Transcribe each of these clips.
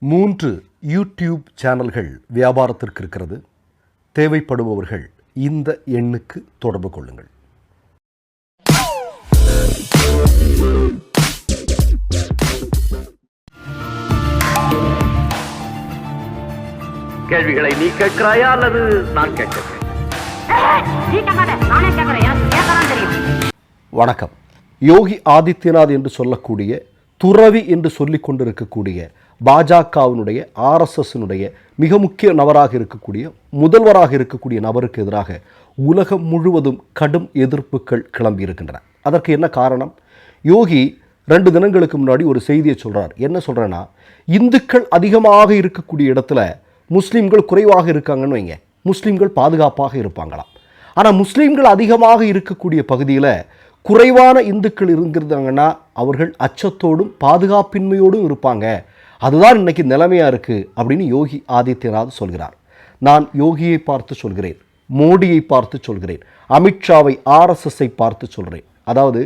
மூன்று யூடியூப் சேனல்கள் வியாபாரத்திற்கு இருக்கிறது. தேவைப்படுபவர்கள் இந்த எண்ணுக்கு தொடர்பு கொள்ளுங்கள். கேள்விகளை நீ கேட்கிறாயா அல்லது நான் கேட்கிறேன் வணக்கம். யோகி ஆதித்யநாத் என்று சொல்லக்கூடிய துறவி என்று சொல்லிக் கொண்டிருக்கக்கூடிய பாஜகவினுடைய ஆர்எஸ்எஸ்னுடைய மிக முக்கிய நபராக இருக்கக்கூடிய முதல்வராக இருக்கக்கூடிய நபருக்கு எதிராக உலகம் முழுவதும் கடும் எதிர்ப்புகள் கிளம்பி இருக்கின்றன. அதற்கு என்ன காரணம்? யோகி ரெண்டு தினங்களுக்கு முன்னாடி ஒரு செய்தியை சொல்கிறார் என்ன சொல்றேன்னா இந்துக்கள் அதிகமாக இருக்கக்கூடிய இடத்துல முஸ்லீம்கள் குறைவாக இருக்காங்கன்னு வைங்க. முஸ்லீம்கள் பாதுகாப்பாக இருப்பாங்களாம். ஆனால் முஸ்லீம்கள் அதிகமாக இருக்கக்கூடிய பகுதியில் குறைவான இந்துக்கள் இருந்திருந்தாங்கன்னா அவர்கள் அச்சத்தோடும் பாதுகாப்பின்மையோடும் இருப்பாங்க. அதுதான் இன்னைக்கு நிலைமையாக இருக்குது அப்படின்னு யோகி ஆதித்யநாத் சொல்கிறார். நான் யோகியை பார்த்து சொல்கிறேன் மோடியை பார்த்து சொல்கிறேன் அமித்ஷாவை ஆர்எஸ்எஸ்ஸை பார்த்து சொல்கிறேன் அதாவது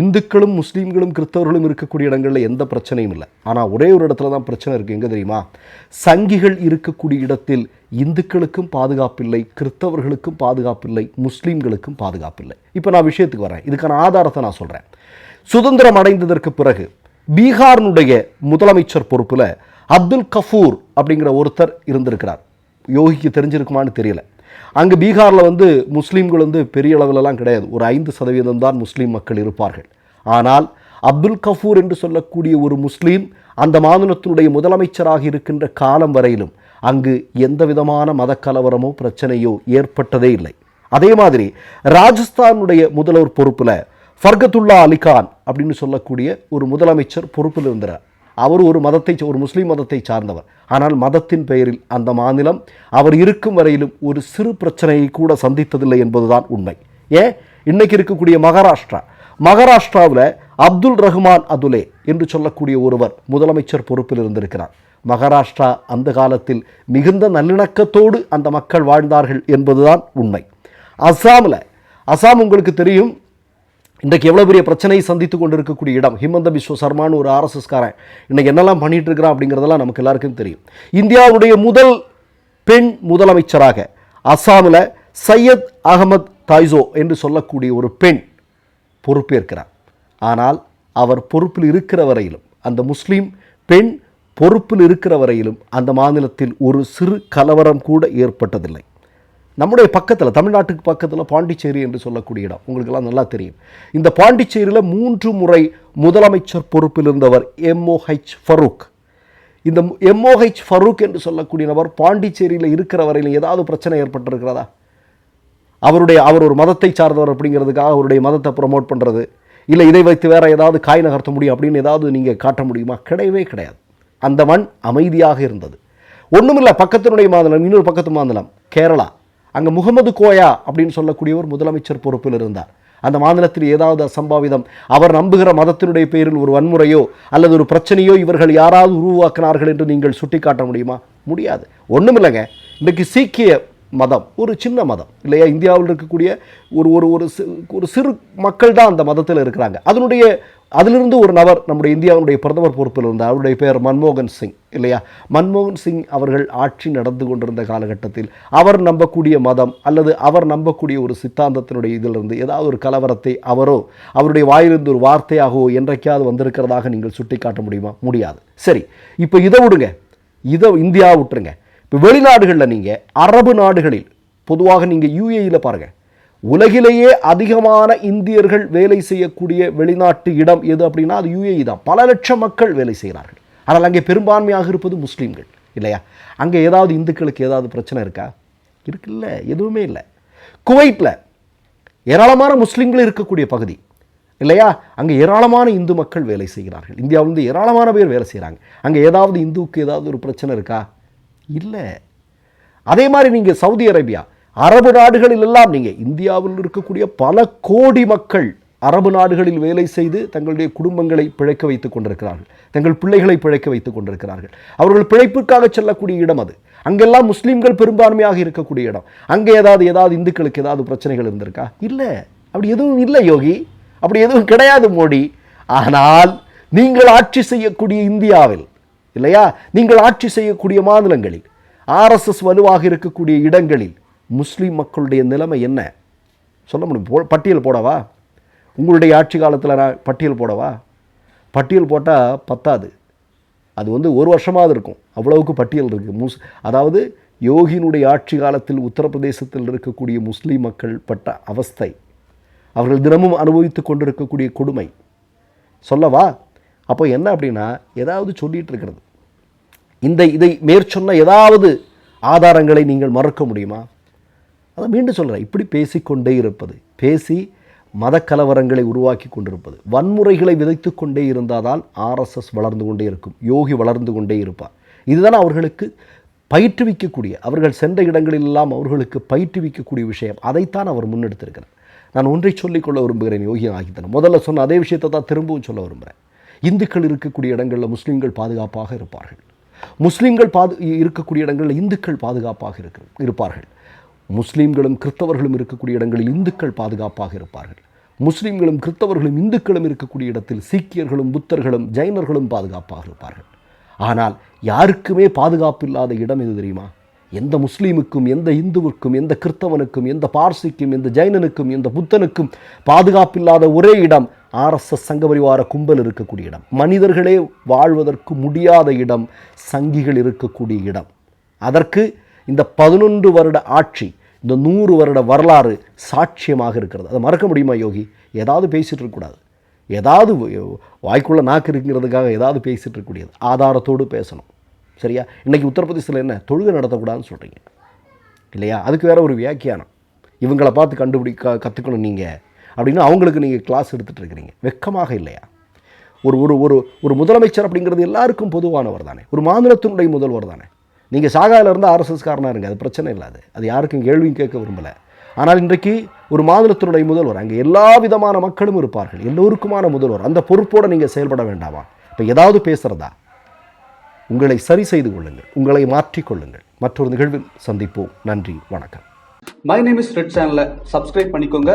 இந்துக்களும் முஸ்லீம்களும் கிறிஸ்தவர்களும் இருக்கக்கூடிய இடங்களில் எந்த பிரச்சனையும் இல்லை. ஆனால் ஒரே ஒரு இடத்துல தான் பிரச்சனை இருக்குது எங்கே தெரியுமா? சங்கிகள் இருக்கக்கூடிய இடத்தில் இந்துக்களுக்கும் பாதுகாப்பில்லை கிறிஸ்தவர்களுக்கும் பாதுகாப்பில்லை முஸ்லீம்களுக்கும் பாதுகாப்பில்லை இப்போ நான் விஷயத்துக்கு வரேன். இதுக்கான ஆதாரத்தை நான் சொல்கிறேன் சுதந்திரம் அடைந்ததற்கு பிறகு பீகாரினுடைய முதலமைச்சர் பொறுப்பில் அப்துல் கஃபூர் அப்படிங்கிற ஒருத்தர் இருந்திருக்கிறார். யோகிக்கு தெரிஞ்சிருக்குமான்னு தெரியல. அங்கே பீகாரில் வந்து முஸ்லீம்கள் வந்து பெரிய அளவிலலாம் கிடையாது. ஒரு ஐந்து சதவீதம் தான் முஸ்லீம் மக்கள் இருப்பார்கள். ஆனால் அப்துல் கஃபூர் என்று சொல்லக்கூடிய ஒரு முஸ்லீம் அந்த மாநிலத்தினுடைய முதலமைச்சராக இருக்கின்ற காலம் வரையிலும் அங்கு எந்த விதமான மத கலவரமோ பிரச்சனையோ ஏற்பட்டதே இல்லை. அதே மாதிரி ராஜஸ்தானுடைய முதல்வர் பொறுப்பில் ஃபர்கத்துல்லா அலிகான் அப்படின்னு சொல்லக்கூடிய ஒரு முதலமைச்சர் பொறுப்பில் இருந்தார். அவர் ஒரு மதத்தை ஒரு முஸ்லீம் மதத்தை சார்ந்தவர். ஆனால் மதத்தின் பெயரில் அந்த மாநிலம் அவர் இருக்கும் வரையிலும் ஒரு சிறு பிரச்சனையை கூட சந்தித்ததில்லை என்பதுதான் உண்மை. ஏன்? இன்னைக்கு இருக்கக்கூடிய மகாராஷ்டிரா. மகாராஷ்டிராவில் அப்துல் ரஹ்மான் அதுலே என்று சொல்லக்கூடிய ஒருவர் முதலமைச்சர் பொறுப்பில் இருந்திருக்கிறார். மகாராஷ்டிரா அந்த காலத்தில் மிகுந்த நல்லிணக்கத்தோடு அந்த மக்கள் வாழ்ந்தார்கள் என்பதுதான் உண்மை. அஸ்ஸாமில் அஸ்ஸாம் உங்களுக்கு தெரியும் இன்றைக்கு எவ்வளோ பெரிய பிரச்சனையை சந்தித்து கொண்டிருக்கக்கூடிய இடம். ஹிமந்த பிஸ்வ சர்மான்னு ஒரு ஆர்எஸ்எஸ்காரன் இன்னைக்கு என்னெல்லாம் பண்ணிட்டு இருக்கிறான் அப்படிங்கிறதெல்லாம் நமக்கு எல்லாருக்கும் தெரியும். இந்தியாவுடைய முதல் பெண் முதலமைச்சராக அஸ்ஸாமில் சையத் அகமத் தாய்சோ என்று சொல்லக்கூடிய ஒரு பெண் பொறுப்பேற்கிறார். ஆனால் அவர் பொறுப்பில் இருக்கிற வரையிலும் அந்த முஸ்லீம் பெண் பொறுப்பில் இருக்கிற வரையிலும் அந்த மாநிலத்தில் ஒரு சிறு கலவரம் கூட ஏற்பட்டதில்லை. நம்முடைய பக்கத்தில் தமிழ்நாட்டுக்கு பக்கத்தில் பாண்டிச்சேரி என்று சொல்லக்கூடிய இடம். உங்களுக்கெல்லாம் நல்லா தெரியும். இந்த பாண்டிச்சேரியில் மூன்று முறை முதலமைச்சர் பொறுப்பில் இருந்தவர் எம்ஓஹெச் ஃபரூக் இந்த எம்ஓஹெச் ஃபரூக் என்று சொல்லக்கூடிய நபர் பாண்டிச்சேரியில் இருக்கிற வரையில் ஏதாவது பிரச்சனை ஏற்பட்டிருக்கிறதா? அவருடைய அவர் ஒரு மதத்தை சார்ந்தவர் அப்படிங்கிறதுக்காக அவருடைய மதத்தை ப்ரமோட் பண்ணுறது இல்லை இதை வைத்து வேறு ஏதாவது காய் நகர்த்த முடியும் அப்படின்னு ஏதாவது நீங்கள் காட்ட முடியுமா? கிடையவே கிடையாது. அந்த மண் அமைதியாக இருந்தது. ஒன்றுமில்லை பக்கத்தினுடைய மாநிலம் இன்னொரு பக்கத்து மாநிலம் கேரளா. அங்கே முகமது கோயா அப்படின்னு சொல்லக்கூடியவர் முதலமைச்சர் பொறுப்பில் இருந்தார். அந்த மாநிலத்தில் ஏதாவது அசம்பாவிதம் அவர் நம்புகிற மதத்தினுடைய பெயரில் ஒரு வன்முறையோ அல்லது ஒரு பிரச்சனையோ இவர்கள் யாராவது உருவாக்கினார்கள் என்று நீங்கள் சுட்டிக்காட்ட முடியுமா? முடியாது. ஒன்றுமில்லைங்க இன்றைக்கு சீக்கிய மதம் ஒரு சின்ன மதம் இல்லையா? இந்தியாவில் இருக்கக்கூடிய ஒரு ஒரு ஒரு ஒரு சிறு மக்கள் தான் அந்த மதத்தில் இருக்கிறாங்க. அதனுடைய அதிலிருந்து ஒரு நபர் நம்முடைய இந்தியாவுடைய பிரதமர் பொறுப்பில் இருந்தார் அவருடைய பெயர் மன்மோகன் சிங் இல்லையா? மன்மோகன் சிங் அவர்கள் ஆட்சி நடந்து கொண்டிருந்த காலகட்டத்தில் அவர் நம்பக்கூடிய மதம் அல்லது அவர் நம்பக்கூடிய ஒரு சித்தாந்தத்தினுடைய இதிலிருந்து ஏதாவது ஒரு கலவரத்தை அவரோ அவருடைய வாயிலிருந்து ஒரு வார்த்தையாகவோ என்றைக்காவது வந்திருக்கிறதாக நீங்கள் சுட்டிக்காட்ட முடியுமா? முடியாது. சரி இப்போ இதை விடுங்க. இதை இந்தியா விட்டுருங்க. இப்போ வெளிநாடுகளில் நீங்கள் அரபு நாடுகளில் பொதுவாக நீங்கள் யூஏயில் பாருங்கள் உலகிலேயே அதிகமான இந்தியர்கள் வேலை செய்யக்கூடிய வெளிநாட்டு இடம் எது அப்படின்னா அது யுஏஇ தான். பல லட்சம் மக்கள் வேலை செய்கிறார்கள். ஆனால் அங்கே பெரும்பான்மையாக இருப்பது முஸ்லீம்கள் இல்லையா? அங்கே ஏதாவது இந்துக்களுக்கு ஏதாவது பிரச்சனை இருக்கா? இருக்குல்ல எதுவுமே இல்லை. குவைட்டில் ஏராளமான முஸ்லீம்கள் இருக்கக்கூடிய பகுதி இல்லையா? அங்கே ஏராளமான இந்து மக்கள் வேலை செய்கிறார்கள். இந்தியாவிலிருந்து ஏராளமான பேர் வேலை செய்கிறாங்க. அங்கே ஏதாவது இந்துவுக்கு ஏதாவது ஒரு பிரச்சனை இருக்கா? இல்லை. அதே மாதிரி நீங்கள் சவுதி அரேபியா அரபு நாடுகளில் எல்லாம் நீங்கள் இந்தியாவில் இருக்கக்கூடிய பல கோடி மக்கள் அரபு நாடுகளில் வேலை செய்து தங்களுடைய குடும்பங்களை பிழைக்க வைத்துக் கொண்டிருக்கிறார்கள். தங்கள் பிள்ளைகளை பிழைக்க வைத்துக் கொண்டிருக்கிறார்கள். அவர்கள் பிழைப்புக்காக செல்லக்கூடிய இடம் அது. அங்கெல்லாம் முஸ்லீம்கள் பெரும்பான்மையாக இருக்கக்கூடிய இடம். அங்கே ஏதாவது ஏதாவது இந்துக்களுக்கு ஏதாவது பிரச்சனைகள் இருந்திருக்கா? இல்லை. அப்படி எதுவும் இல்லை யோகி. அப்படி எதுவும் கிடையாது மோடி. ஆனால் நீங்கள் ஆட்சி செய்யக்கூடிய இந்தியாவில் இல்லையா? நீங்கள் ஆட்சி செய்யக்கூடிய மாநிலங்களில் ஆர்எஸ்எஸ் வலுவாக இருக்கக்கூடிய இடங்களில் முஸ்லீம் மக்களுடைய நிலைமை என்ன? சொல்ல முடியும். போ பட்டியல் போடவா? உங்களுடைய ஆட்சி காலத்தில் நான் பட்டியல் போடவா? பட்டியல் போட்டால் பத்தாது. அது வந்து ஒரு வருஷமாவது இருக்கும். அவ்வளவுக்கு பட்டியல் இருக்குது முஸ் அதாவது யோகியினுடைய ஆட்சி காலத்தில் உத்தரப்பிரதேசத்தில் இருக்கக்கூடிய முஸ்லீம் மக்கள் பட்ட அவஸ்தை அவர்கள் தினமும் அனுபவித்து கொண்டிருக்கக்கூடிய கொடுமை. சொல்லவா? அப்போ என்ன அப்படின்னா ஏதாவது சொல்லிகிட்டு இருக்கிறது. இந்த இதை மேற்சொன்ன ஏதாவது ஆதாரங்களை நீங்கள் மறக்க முடியுமா? அதை மீண்டும் சொல்கிறேன் இப்படி பேசிக்கொண்டே இருப்பது பேசி மத கலவரங்களை உருவாக்கி கொண்டிருப்பது வன்முறைகளை விதைத்து கொண்டே இருந்தால் ஆர்எஸ்எஸ் வளர்ந்து கொண்டே இருக்கும் யோகி வளர்ந்து கொண்டே இருப்பார். இதுதான் அவர்களுக்கு பயிற்றுவிக்கக்கூடிய அவர்கள் சென்ற இடங்களிலெல்லாம் அவர்களுக்கு பயிற்றுவிக்கக்கூடிய விஷயம். அதைத்தான் அவர் முன்னெடுத்திருக்கிறார். நான் ஒன்றை சொல்லிக்கொள்ள விரும்புகிறேன் யோகி ஆகித்தன முதல்ல சொன்ன அதே விஷயத்தை தான் திரும்பவும் சொல்ல விரும்புகிறேன். இந்துக்கள் இருக்கக்கூடிய இடங்களில் முஸ்லீம்கள் பாதுகாப்பாக இருப்பார்கள். முஸ்லீம்கள் பாது இருக்கக்கூடிய இடங்களில் இந்துக்கள் பாதுகாப்பாக இருக்க இருப்பார்கள். முஸ்லீம்களும் கிறிஸ்தவர்களும் இருக்கக்கூடிய இடங்களில் இந்துக்கள் பாதுகாப்பாக இருப்பார்கள். முஸ்லீம்களும் கிறிஸ்தவர்களும் இந்துக்களும் இருக்கக்கூடிய இடத்தில் சீக்கியர்களும் புத்தர்களும் ஜைனர்களும் பாதுகாப்பாக இருப்பார்கள். ஆனால் யாருக்குமே பாதுகாப்பு இல்லாத இடம் எது தெரியுமா? எந்த முஸ்லீமுக்கும் எந்த இந்துவுக்கும் எந்த கிறிஸ்தவனுக்கும் எந்த பார்சிக்கும் எந்த ஜைனனுக்கும் எந்த புத்தனுக்கும் பாதுகாப்பில்லாத ஒரே இடம் ஆர்எஸ்எஸ் சங்கபரிவார கும்பல் இருக்கக்கூடிய இடம். மனிதர்களே வாழ்வதற்கு முடியாத இடம் சங்கிகள் இருக்கக்கூடிய இடம். அதற்கு இந்த பதினொன்று வருட ஆட்சி இந்த நூறு வருட வரலாறு சாட்சியமாக இருக்கிறது. அதை மறக்க முடியுமா யோகி? ஏதாவது பேசிகிட்டு இருக்கக்கூடாது ஏதாவது வாய்க்குள்ள நாக்கு இருக்கிறதுக்காக ஏதாவது பேசிட்டு இருக்கக்கூடியது ஆதாரத்தோடு பேசணும். சரியா? இன்னைக்கு உத்தரப்பிரதேசத்தில் என்ன? தொழுகை நடத்தக்கூடாதுன்னு சொல்கிறீங்க இல்லையா? அதுக்கு வேறு ஒரு வியாக்கியானம். இவங்களை பார்த்து கண்டுபிடி க கற்றுக்கணும் நீங்கள் அப்படின்னு அவங்களுக்கு நீங்கள் கிளாஸ் எடுத்துகிட்டு இருக்கிறீங்க. வெக்கமாக இல்லையா? ஒரு ஒரு ஒரு ஒரு முதலமைச்சர் அப்படிங்கிறது எல்லாருக்கும் பொதுவானவர் தானே. ஒரு மாநிலத்தினுடைய முதல்வர் தானே. நீங்கள் சாகாவில் இருந்து ஆர்எஸ்எஸ்காரனாக இருங்க அது பிரச்சனை இல்லாது அது. யாருக்கும் கேள்வியும் கேட்க விரும்பலை. ஆனால் இன்றைக்கு ஒரு மாநிலத்தினுடைய முதல்வர் அங்கே எல்லா விதமான மக்களும் இருப்பார்கள் எல்லோருக்குமான முதல்வர் அந்த பொறுப்போடு நீங்கள் செயல்பட வேண்டாமா? இப்போ ஏதாவது பேசுகிறதா உங்களை சரி செய்து கொள்ளுங்கள் உங்களை மாற்றிக்கொள்ளுங்கள் மற்றொரு நிகழ்வில் சந்திப்போம். நன்றி வணக்கம். மை நேம் இஸ் ரெட் சேனலை சப்ஸ்கிரைப் பண்ணிக்கோங்க.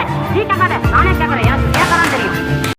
ஏய், நீ கேட்காத நானே கேட்கறேன் எனக்கு